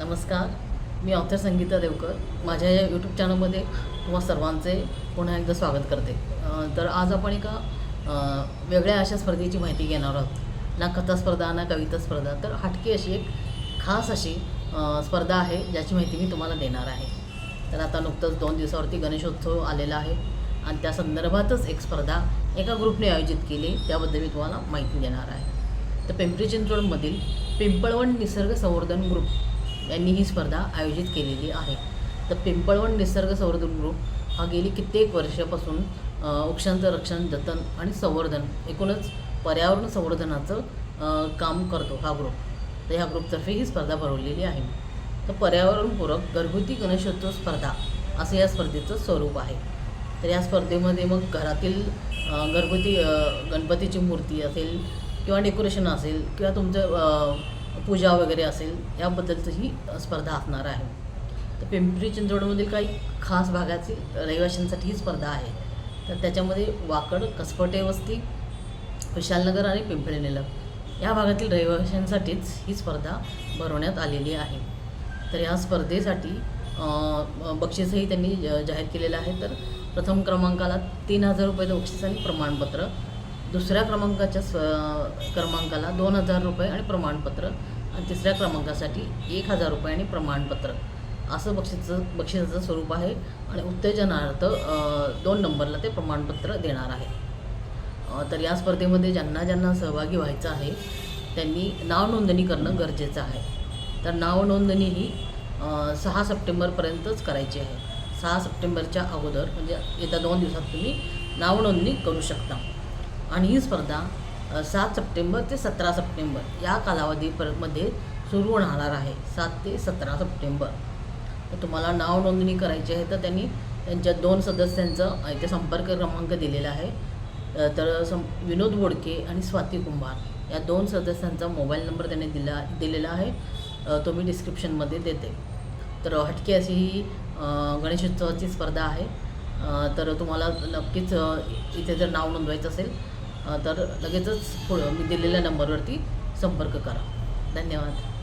नमस्कार मी ऑथर संगीता देवकर. माझ्या या यूट्यूब चॅनलमध्ये तुम्हा सर्वांचे पुन्हा एकदा स्वागत करते. तर आज आपण एका वेगळ्या अशा स्पर्धेची माहिती घेणार आहोत. ना कथा स्पर्धा ना कविता स्पर्धा. तर हटकी अशी एक खास अशी स्पर्धा आहे ज्याची माहिती मी तुम्हाला देणार आहे. तर आता नुकतंच दोन दिवसावरती गणेशोत्सव आलेला आहे आणि त्या संदर्भातच एक स्पर्धा एका ग्रुपने आयोजित केली त्याबद्दल मी तुम्हाला माहिती देणार आहे. तर पिंपरी चिंचवडमधील पिंपळवण निसर्ग संवर्धन ग्रुप यांनी ही स्पर्धा आयोजित केलेली आहे. तर पिंपळवण निसर्ग संवर्धन ग्रुप हा गेली कित्येक वर्षापासून वृक्षांचं रक्षण जतन आणि संवर्धन एकूणच पर्यावरण संवर्धनाचं काम करतो हा ग्रुप तर ह्या ग्रुपतर्फे ही स्पर्धा भरवलेली आहे. तर पर्यावरणपूरक घरगुती गणेशोत्सव स्पर्धा असं या स्पर्धेचं स्वरूप आहे. तर या स्पर्धेमध्ये मग घरातील घरगुती गणपतीची मूर्ती असेल किंवा डेकोरेशन असेल किंवा तुमचं पूजा वगैरे असेल याबद्दलचं ही स्पर्धा असणार आहे. तर पिंपरी चिंचवडमधील काही खास भागाची रहिवाशांसाठी ही स्पर्धा आहे. तर त्याच्यामध्ये वाकड कसपटे वस्ती विशालनगर आणि पिंपरी निलम या भागातील रहिवाशांसाठीच ही स्पर्धा भरवण्यात आलेली आहे. तर या स्पर्धेसाठी बक्षीसही त्यांनी ज- जाहीर केलेलं आहे. तर प्रथम क्रमांकाला तीन हजार रुपये बक्षीस आणि प्रमाणपत्र दुसऱ्या क्रमांकाच्या स्व क्रमांकाला दोन हजार रुपये आणि प्रमाणपत्र आणि तिसऱ्या क्रमांकासाठी एक हजार रुपये आणि प्रमाणपत्र. असं बक्षीसचं बक्षिसाचं स्वरूप आहे आणि उत्तेजनार्थ दोन नंबरला ते प्रमाणपत्र देणार आहे. तर या स्पर्धेमध्ये ज्यांना ज्यांना सहभागी व्हायचं आहे त्यांनी नाव नोंदणी करणं गरजेचं आहे. तर नाव नोंदणी ही सहा सप्टेंबरपर्यंतच करायची आहे. सहा सप्टेंबरच्या अगोदर म्हणजे येत्या दोन दिवसात तुम्ही नाव नोंदणी करू शकता. आणि ही स्पर्धा सात सप्टेंबर ते सतरा सप्टेंबर या कालावधीमध्ये सुरू होणार आहे. सात ते सतरा सप्टेंबर. तर तुम्हाला नाव नोंदणी करायची आहे तर त्यांनी त्यांच्या दोन सदस्यांचं इथे संपर्क क्रमांक दिलेला आहे. तर सं विनोद बोडके आणि स्वाती कुंभार या दोन सदस्यांचा मोबाईल नंबर त्यांनी दिला दिलेला आहे. तो मी डिस्क्रिप्शनमध्ये देते. तर हटके अशी ही गणेशोत्सवाची स्पर्धा आहे. तर तुम्हाला नक्कीच इथे जर नाव नोंदवायचं असेल तर लगेचच पुढं मी दिलेल्या नंबरवरती संपर्क करा. धन्यवाद.